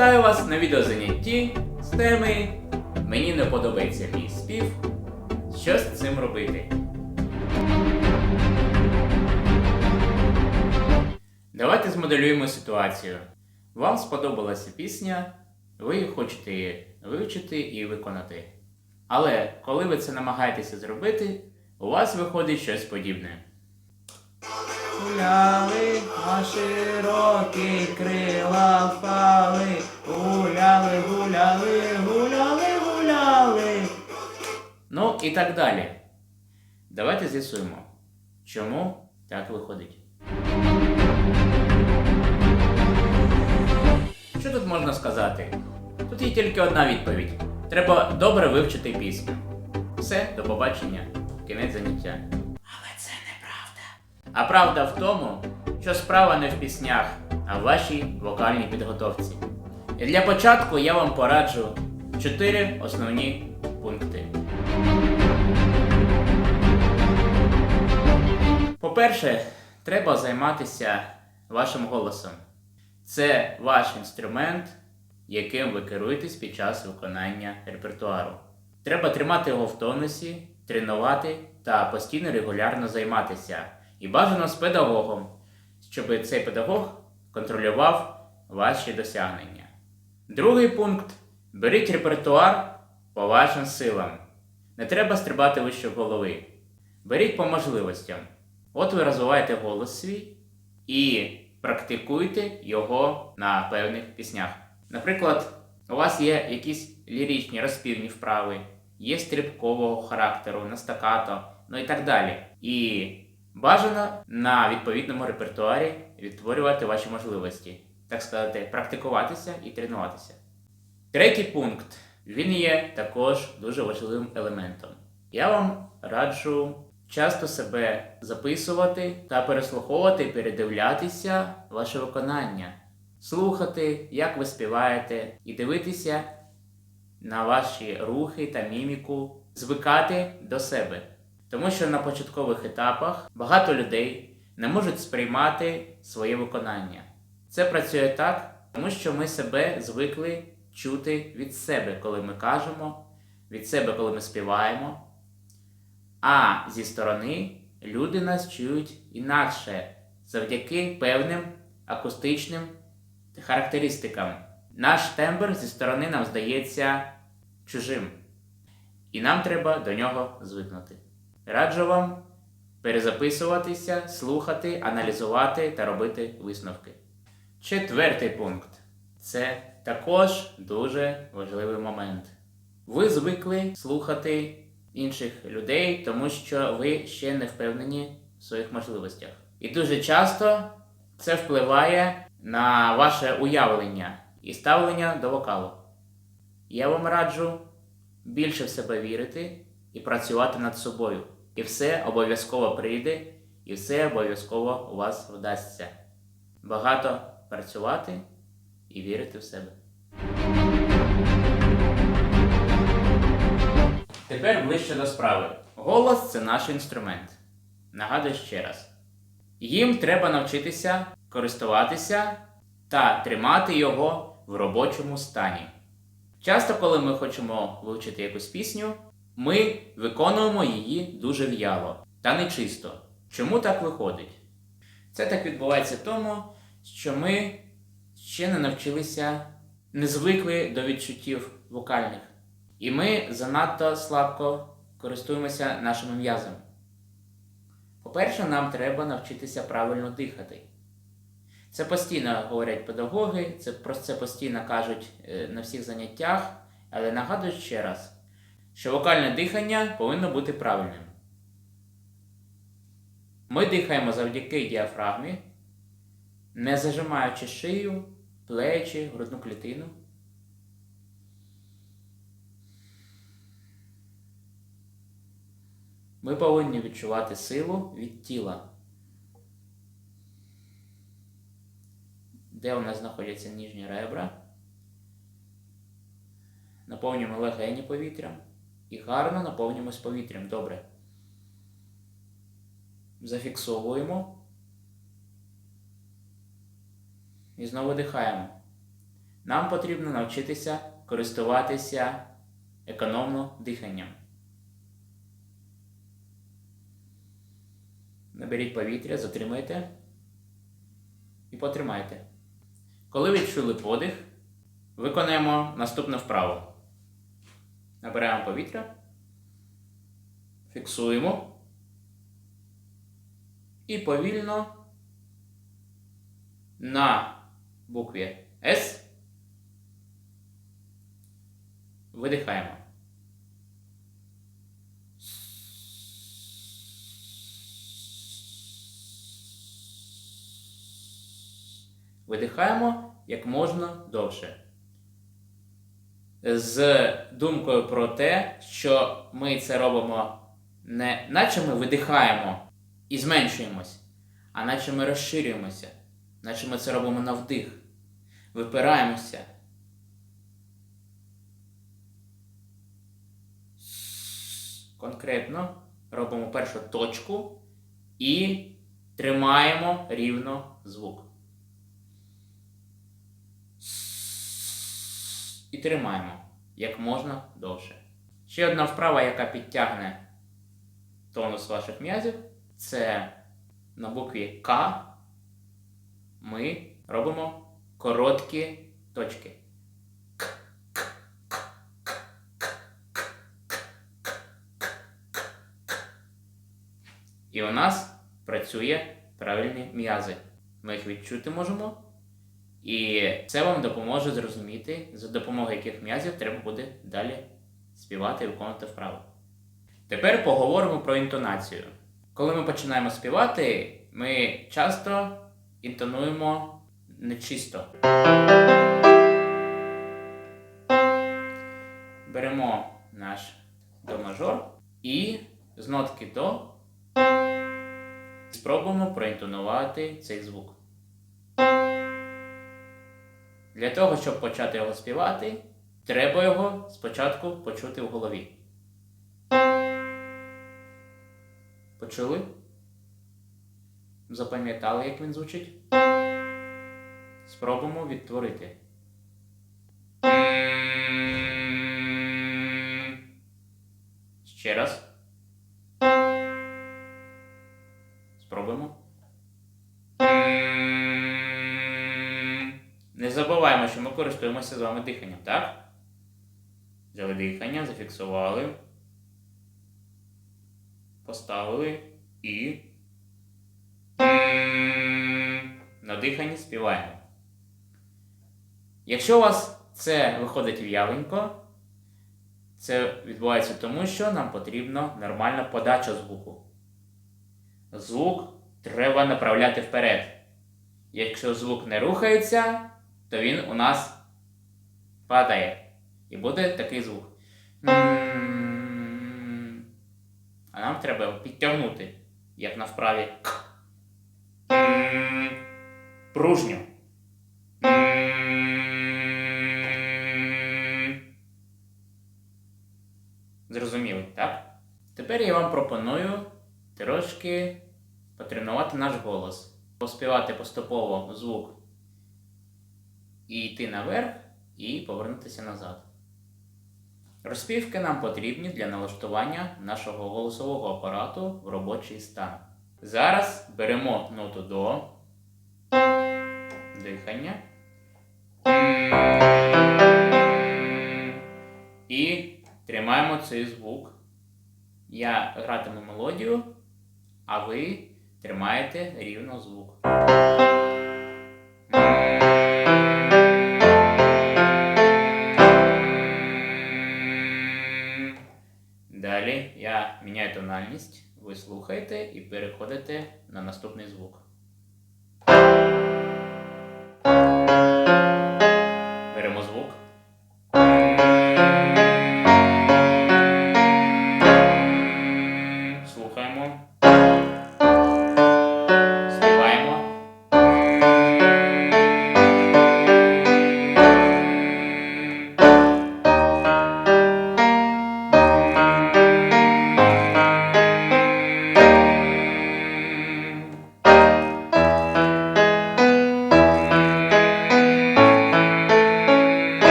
Вітаю вас на відеозанятті з теми Мені не подобається мій спів. Що з цим робити? Давайте змоделюємо ситуацію. Вам сподобалася пісня, ви її хочете її вивчити і виконати. Але коли ви це намагаєтеся зробити, у вас виходить щось подібне. Гуляли на широкі крила впали, гуляли, гуляли, гуляли, гуляли. Ну і так далі. Давайте з'ясуємо, чому так виходить. Що тут можна сказати? Тут є тільки одна відповідь. Треба добре вивчити пісню. Все, до побачення. Кінець заняття. А правда в тому, що справа не в піснях, а в вашій вокальній підготовці. І для початку я вам пораджу чотири основні пункти. По-перше, треба займатися вашим голосом. Це ваш інструмент, яким ви керуєтесь під час виконання репертуару. Треба тримати його в тонусі, тренувати та постійно регулярно займатися. І бажано з педагогом, щоб цей педагог контролював ваші досягнення. Другий пункт: беріть репертуар по вашим силам. Не треба стрибати вище голови. Беріть по можливостям. От ви розвиваєте голос свій і практикуйте його на певних піснях. Наприклад, у вас є якісь ліричні розпівні вправи, є стрибкового характеру, на стакато, ну і так далі. І бажано на відповідному репертуарі відтворювати ваші можливості, так сказати, практикуватися і тренуватися. Третій пункт він є також дуже важливим елементом. Я вам раджу часто себе записувати та переслуховувати, передивлятися ваше виконання, слухати, як ви співаєте, і дивитися на ваші рухи та міміку, звикати до себе. Тому що на початкових етапах багато людей не можуть сприймати своє виконання. Це працює так, тому що ми себе звикли чути від себе, коли ми кажемо, від себе, коли ми співаємо. А зі сторони люди нас чують інакше завдяки певним акустичним характеристикам. Наш тембр зі сторони нам здається чужим, і нам треба до нього звикнути. Раджу вам перезаписуватися, слухати, аналізувати та робити висновки. Четвертий пункт це також дуже важливий момент. Ви звикли слухати інших людей, тому що ви ще не впевнені в своїх можливостях. І дуже часто це впливає на ваше уявлення і ставлення до вокалу. Я вам раджу більше в себе вірити і працювати над собою. І все обов'язково прийде, і все обов'язково у вас вдасться. Багато працювати і вірити в себе. Тепер ближче до справи. Голос це наш інструмент. Нагадую ще раз. Їм треба навчитися користуватися та тримати його в робочому стані. Часто, коли ми хочемо вивчити якусь пісню, ми виконуємо її дуже в'яло та нечисто. Чому так виходить? Це так відбувається тому, що ми ще не навчилися, не звикли до відчуттів вокальних. І ми занадто слабко користуємося нашими м'язами. По-перше, нам треба навчитися правильно дихати. Це постійно говорять педагоги, це про це постійно кажуть е, на всіх заняттях, але нагадую ще раз, що вокальне дихання повинно бути правильним. Ми дихаємо завдяки діафрагмі, не зажимаючи шию, плечі, грудну клітину. Ми повинні відчувати силу від тіла. Де у нас знаходяться ніжні ребра. Наповнюємо легені повітрям і гарно наповнюємось повітрям. Добре. Зафіксовуємо. І знову дихаємо. нам потрібно навчитися користуватися економно диханням. Наберіть повітря, затримайте і потримайте. Коли відчули подих, виконаємо наступну вправу. Набираємо повітря, фіксуємо і повільно на букві С видихаємо. Видихаємо як можна довше. З думкою про те, що ми це робимо не наче ми видихаємо і зменшуємось, а наче ми розширюємося, наче ми це робимо на вдих, випираємося. Конкретно робимо першу точку і тримаємо рівно звук. І тримаємо як можна довше. Ще одна вправа, яка підтягне тонус ваших м'язів, це на букві К ми робимо короткі точки. І у нас працює правильні м'язи. Ми їх відчути можемо. І це вам допоможе зрозуміти, за допомогою яких м'язів треба буде далі співати і виконувати вправи. Тепер поговоримо про інтонацію. Коли ми починаємо співати, ми часто інтонуємо нечисто. Беремо наш до мажор і з нотки до спробуємо проінтонувати цей звук. Для того, щоб почати його співати, треба його спочатку почути в голові. Почули? Запам'ятали, як він звучить? Спробуємо відтворити. Що ми користуємося з вами диханням, так? Взяли дихання, зафіксували. Поставили і. На диханні співаємо. Якщо у вас це виходить в'яленько, це відбувається тому, що нам потрібна нормальна подача звуку. Звук треба направляти вперед. Якщо звук не рухається, то він у нас падає. І буде такий звук. А нам треба його підтягнути, як на вправі. Пружню. Зрозуміли, так? Тепер я вам пропоную трошки потренувати наш голос. Поспівати поступово звук і йти наверх, і повернутися назад. Розпівки нам потрібні для налаштування нашого голосового апарату в робочий стан. Зараз беремо ноту до дихання і тримаємо цей звук. Я гратиму мелодію, а ви тримаєте рівно звук. Тональність, ви слухаєте і переходите на наступний звук.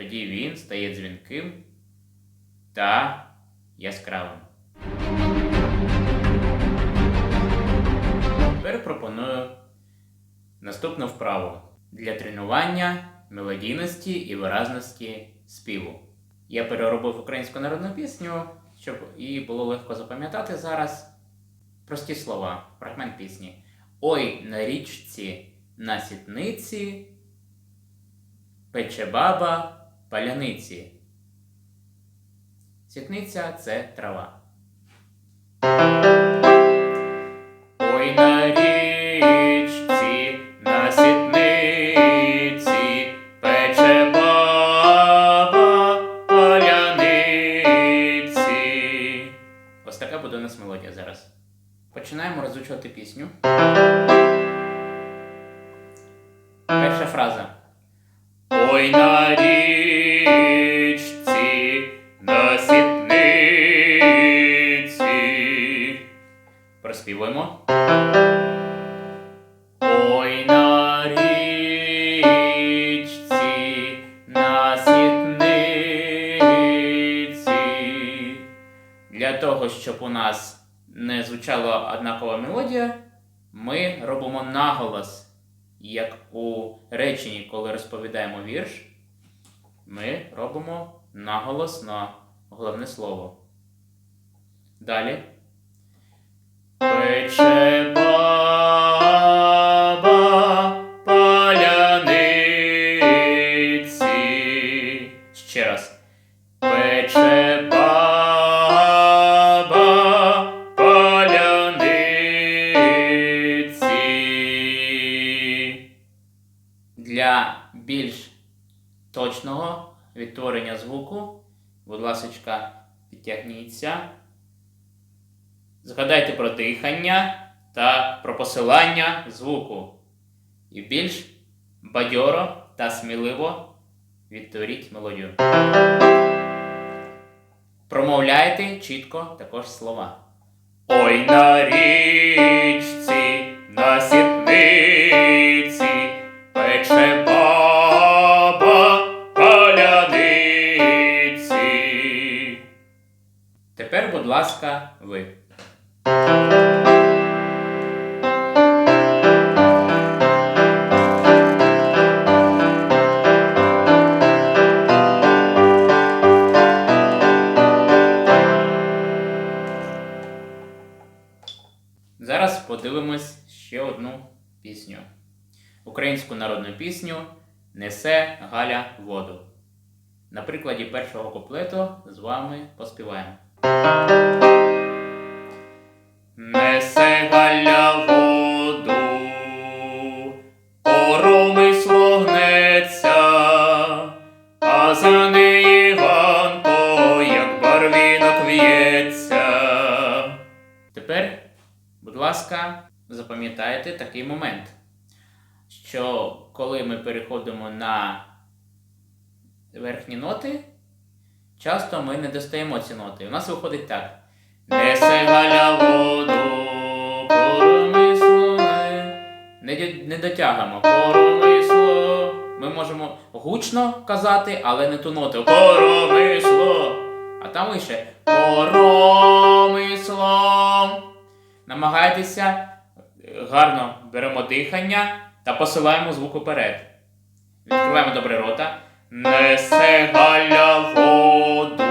Тоді він стає дзвінким та яскравим. Тепер пропоную наступну вправу для тренування мелодійності і виразності співу. Я переробив українську народну пісню, щоб її було легко запам'ятати зараз. Прості слова, фрагмент пісні. Ой на річці на сітниці пече баба паляниці. Сітниця це трава. Ой на річці на сітниці пече баба паляниці. Ось така буде у нас мелодія зараз. Починаємо розучувати пісню. Проспівуємо. Ой на річці на сітниці. Для того, щоб у нас не звучала однакова мелодія, ми робимо наголос, як у реченні, коли розповідаємо вірш, ми робимо наголос на головне слово. Далі. Пече баба про та про посилання звуку. І більш бадьоро та сміливо відтворіть мелодію. Промовляйте чітко також слова. Ой на річці, на сітниці, пече баба паляниці. Тепер, будь ласка, ви. Народну пісню Несе Галя воду. На прикладі першого куплету з вами поспіваємо. Несе Галя воду, поромисло гнеться, а за неї Іванко, як барвінок в'ється. Тепер, будь ласка, запам'ятайте такий момент, що коли ми переходимо на верхні ноти, часто ми не достаємо ці ноти. У нас виходить так. Несе галя воду, коромисло не. Дя- Коромисло. Ми можемо гучно казати, але не ту ноту. Коромисло. А там лише коромисло. Намагайтеся гарно беремо дихання та посилаємо звук уперед. Відкриваємо добре рота. Несе галя воду,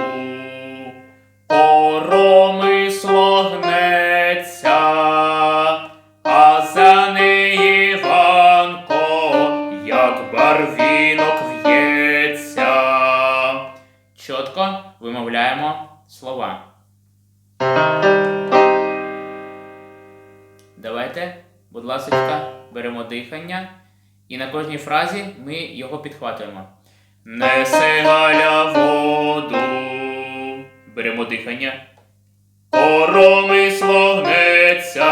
поромисло гнеться, а за неї Іванко, як барвінок в'ється. Чітко вимовляємо слова. Давайте, будь ласка, беремо дихання. І на кожній фразі ми його підхватуємо. Несе галя воду. Беремо дихання. Коромисло гнеться.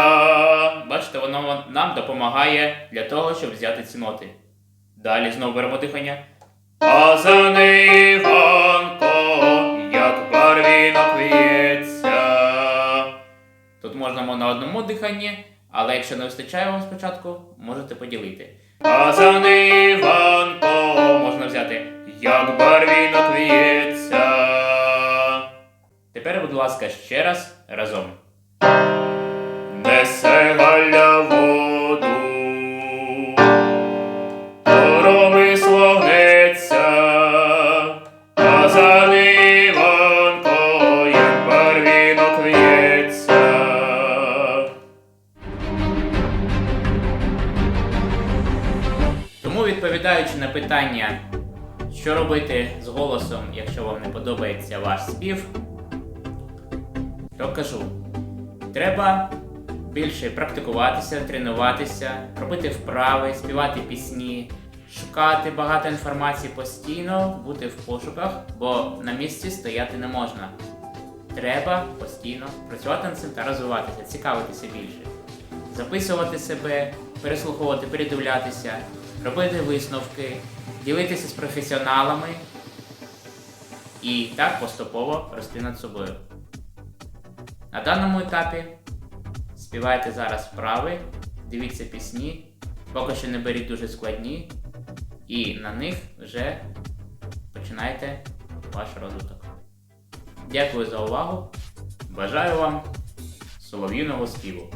Бачите, воно нам допомагає для того, щоб взяти ці ноти. Далі знову беремо дихання. А за неї Іванко, як барвінок в'ється. Тут можна на одному диханні, але якщо не вистачає вам спочатку, можете поділити. А за Іванко можна взяти, як барвінок в'ється. Тепер, будь ласка, ще раз разом. Несе Галя відповідаючи на питання, що робити з голосом, якщо вам не подобається ваш спів, то кажу, треба більше практикуватися, тренуватися, робити вправи, співати пісні, шукати багато інформації постійно, бути в пошуках, бо на місці стояти не можна. Треба постійно працювати над цим та розвиватися, цікавитися більше, записувати себе, переслуховувати, передивлятися, робити висновки, ділитися з професіоналами і так поступово рости над собою. На даному етапі співайте зараз вправи, дивіться пісні, поки що не беріть дуже складні, і на них вже починайте ваш розвиток. Дякую за увагу. Бажаю вам солов'їного співу!